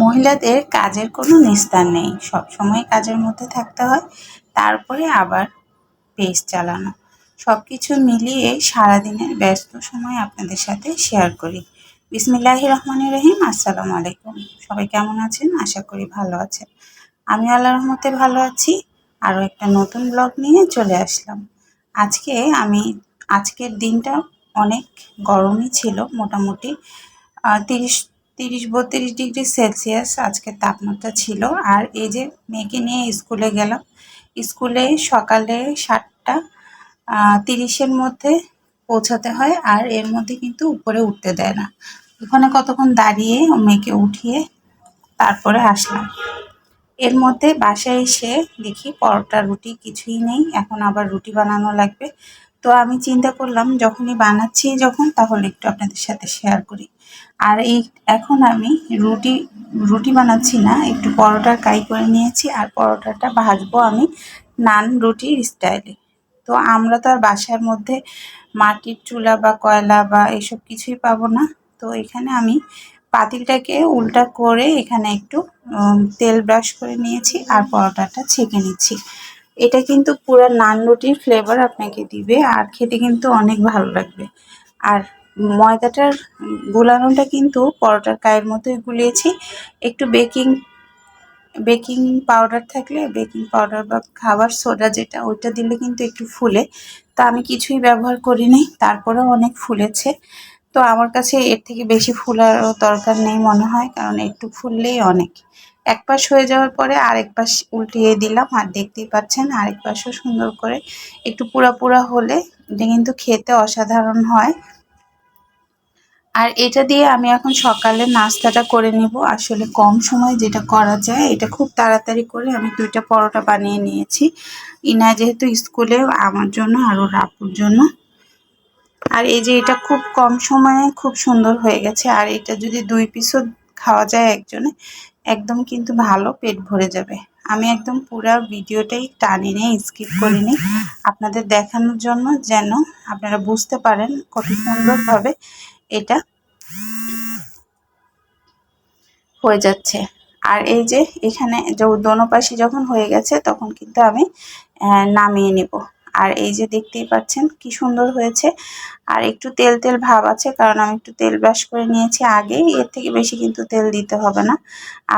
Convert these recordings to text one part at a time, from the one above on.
মহিলাদের কাজের কোনো নিস্তার নেই। সব সময় কাজের মধ্যে থাকতে হয়, তারপরে আবার পেজ চালানো। সব কিছু মিলিয়ে সারাদিনের ব্যস্ত সময় আপনাদের সাথে শেয়ার করি। বিসমিল্লাহ রহমান রহিম, আসসালামু আলাইকুম। সবাই কেমন আছেন? আশা করি ভালো আছেন। আমি আল্লাহ রহমতে ভালো আছি। আরও একটা নতুন ব্লগ নিয়ে চলে আসলাম। আজকে আমি, আজকের দিনটা অনেক গরমই ছিল, মোটামুটি তিরিশ তিরিশ বত্রিশ ডিগ্রি সেলসিয়াস আজকের তাপমাত্রা ছিল। আর এই যে মেয়েকে নিয়ে স্কুলে গেলাম, স্কুলে সকালে সাতটা তিরিশের মধ্যে পৌঁছাতে হয় আর এর মধ্যে কিন্তু উপরে উঠতে দেয় না। ওখানে কতক্ষণ দাঁড়িয়ে ও মেয়েকে উঠিয়ে তারপরে আসলাম। এর মধ্যে বাসায় এসে দেখি পরোটা, রুটি কিছুই নেই। এখন আবার রুটি বানানো লাগবে। তো আমি চিন্তা করলাম, যখনই বানাচ্ছি যখন, তাহলে একটু আপনাদের সাথে শেয়ার করি। আর এই, এখন আমি রুটি রুটি বানাচ্ছি না, একটু পরোটার কাই করে নিয়েছি, আর পরোটাটা ভাজবো আমি নান রুটির স্টাইলে তো আমরা তো আর বাসার মধ্যে মাটির চুলা বা কয়লা বা এসব কিছুই পাবো না। তো এখানে আমি পাতিলটাকে উল্টা করে এখানে একটু তেল ব্রাশ করে নিয়েছি, আর পরোটাটা ছেঁকে নিচ্ছি। এটা কিন্তু পুরো নান রুটির ফ্লেভার আপনাকে দিবে, আর খেতে কিন্তু অনেক ভালো লাগবে। আর ময়দাটার গুলানোটা কিন্তু পরোটার কায়ের মতোই গুলিয়েছি। একটু বেকিং বেকিং পাউডার থাকলে বেকিং পাউডার বা খাবার সোডা যেটা, ওইটা দিলে কিন্তু একটু ফুলে। তা আমি কিছুই ব্যবহার করিনি, তারপরেও অনেক ফুলেছে। তো আমার কাছে এর থেকে বেশি ফুলারও দরকার নেই মনে হয়, কারণ একটু ফুললেই অনেক। এক পাশ হয়ে যাওয়ার পরে আরেক পাশ উল্টিয়ে দিলাম। আর দেখতেই পাচ্ছেন আরেক পাশও সুন্দর করে একটু পুরা পুরা হলে এটা কিন্তু খেতে অসাধারণ হয়। আর এটা দিয়ে আমি এখন সকালে নাস্তাটা করে নিব। আসলে কম সময় যেটা করা যায়, এটা খুব তাড়াতাড়ি করে আমি দুইটা পরোটা বানিয়ে নিয়েছি। ইনা যেহেতু স্কুলে, আমার জন্য আর ওর আপুর জন্য। আর এই যে এটা খুব কম সময়ে খুব সুন্দর হয়ে গেছে। আর এটা যদি দুই পিসও খাওয়া যায় একজনে, একদম কিন্তু ভালো পেট ভরে যাবে। আমি একদম পুরো ভিডিওটাই টানি নেই স্কিপ করিনি আপনাদের দেখানোর জন্য যেন আপনারা বুঝতে পারেন কত সুন্দরভাবে এটা হয়ে যাচ্ছে। আর এই যে এখানে দোনো পাশে যখন হয়ে গেছে, তখন কিন্তু আমি নামিয়ে নিব। আর এই যে দেখতেই পাচ্ছেন কি সুন্দর হয়েছে। আর একটু তেল তেল ভাব আছে, কারণ আমি একটু তেল ব্রাশ করে নিয়েছি আগে এর থেকে বেশি কিন্তু তেল দিতে হবে না।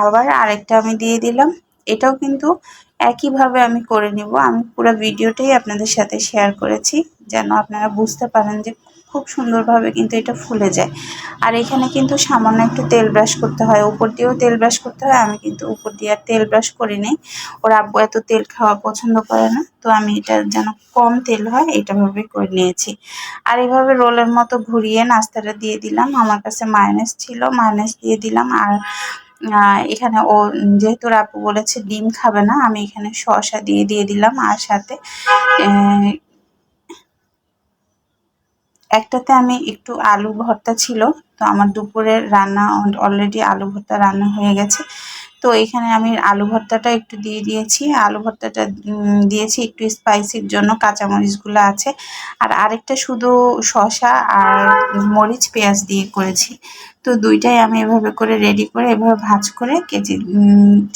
আবার আরেকটা আমি দিয়ে দিলাম, এটাও কিন্তু একইভাবে আমি করে নিব। আমি পুরো ভিডিওটাই আপনাদের সাথে শেয়ার করেছি, যেন আপনারা বুঝতে পারেন যে খুব সুন্দরভাবে কিন্তু এটা ফুলে যায়। আর এখানে কিন্তু সামান্য একটু তেল ব্রাশ করতে হয়। উপর দিয়েও তেল ব্রাশ করতে হয়। আমি কিন্তু উপর দিয়ে আর তেল ব্রাশ করি নেই। ওর আব্বু এত তেল খাওয়া পছন্দ করে না। তো আমি এটা যেন কম তেল হয় ভাবে করে নিয়েছি। আর এইভাবে রোলের মতো ঘুরিয়ে নাস্তাটা দিয়ে দিলাম। আমার কাছে মায়োনেজ ছিল মায়োনেজ দিয়ে দিলাম। আর এখানে ও যেহেতু আপু বলেছে ডিম খাবে না, আমি এখানে শসা দিয়ে দিয়ে দিলাম। আর সাথে একটাতে আমি একটু আলু ভর্তা ছিল, তো আমার দুপুরের রান্না অলরেডি আলু ভর্তা রান্না হয়ে গেছে। তো এখানে আমি আলু ভর্তাটা একটু দিয়ে দিয়েছি। আলু ভর্তাটা দিয়েছি একটু স্পাইসির জন্য, কাঁচামরিচগুলো আছে। আর আরেকটা শুধু শশা আর মরিচ পেঁয়াজ দিয়ে করেছি। তো দুইটাই আমি এভাবে করে রেডি করে, এভাবে ভাজ করে কেজি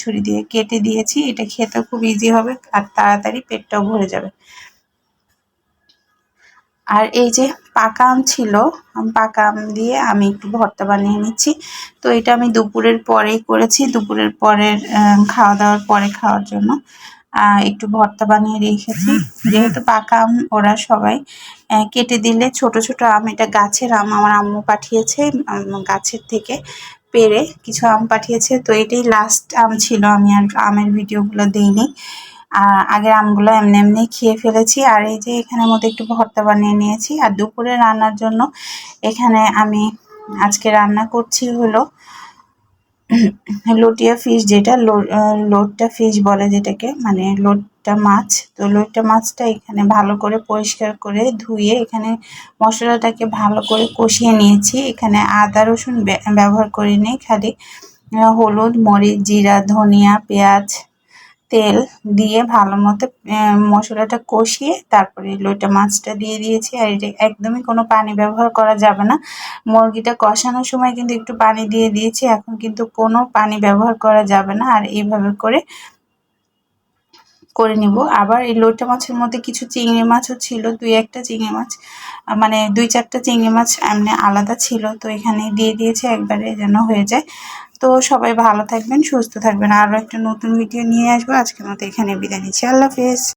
ছুরি দিয়ে কেটে দিয়েছি। এটা খেতে খুব ইজি হবে আর তাড়াতাড়ি পেটটাও ভরে যাবে। আর এই যে পাকা আম ছিল পাকা আম দিয়ে আমি একটু ভর্তা বানিয়ে নিচ্ছি। তো এটা আমি দুপুরের পরেই করেছি। দুপুরের পরের খাওয়া দাওয়ার পরে খাওয়ার জন্য একটু ভর্তা বানিয়ে রেখেছি। যেহেতু পাকা আম, ওরা সবাই কেটে দিলে ছোট ছোট আম, এটা গাছের আম আমার আম্মু পাঠিয়েছে গাছের থেকে পেরে কিছু আম পাঠিয়েছে। তো এটাই লাস্ট আম ছিল। আমি আর আমের ভিডিওগুলো দিইনি। আগের আমগুলো এমনি এমনি খেয়ে ফেলেছি। আর এই যে এখানের মধ্যে একটু ভর্তা বানিয়ে নিয়েছি। আর দুপুরে রান্নার জন্য এখানে আমি আজকে রান্না করছি হলো লটিয়া ফিশ, যেটা লোটটা ফিশ বলে যেটাকে মানে লোটটা মাছ। তো লোটটা মাছটা এখানে ভালো করে পরিষ্কার করে ধুয়ে এখানে মশলাটাকে ভালো করে কষিয়ে নিয়েছি। এখানে আদা, রসুন ব্যবহার করিনি খালি। হলুদ, মরিচ, জিরা, ধনিয়া, পেঁয়াজ তেল দিয়ে ভালো মতো মশলাটা কষিয়ে তারপরে লোটা মাছটা দিয়ে দিয়েছি। আর এটা একদমই কোনো পানি ব্যবহার করা যাবে না। মুরগিটা কষানোর সময় কিন্তু একটু পানি দিয়ে দিয়েছি। এখন কিন্তু কোনো পানি ব্যবহার করা যাবে না। আর এইভাবে করে করে নিব। আবার এই লোটা মাছের মধ্যে কিছু চিংড়ি মাছও ছিল, দুই একটা চিংড়ি মাছ মানে দুই চারটা চিংড়ি মাছ এমনি আলাদা ছিল, তো এখানে দিয়ে দিয়েছে, একবারে যেন হয়ে যায়। তো সবাই ভালো থাকবেন, সুস্থ থাকবেন। আরও একটা নতুন ভিডিও নিয়ে আসব। আজকের মতো এখানে বিদায় নিচ্ছি। আল্লাহ হাফেজ।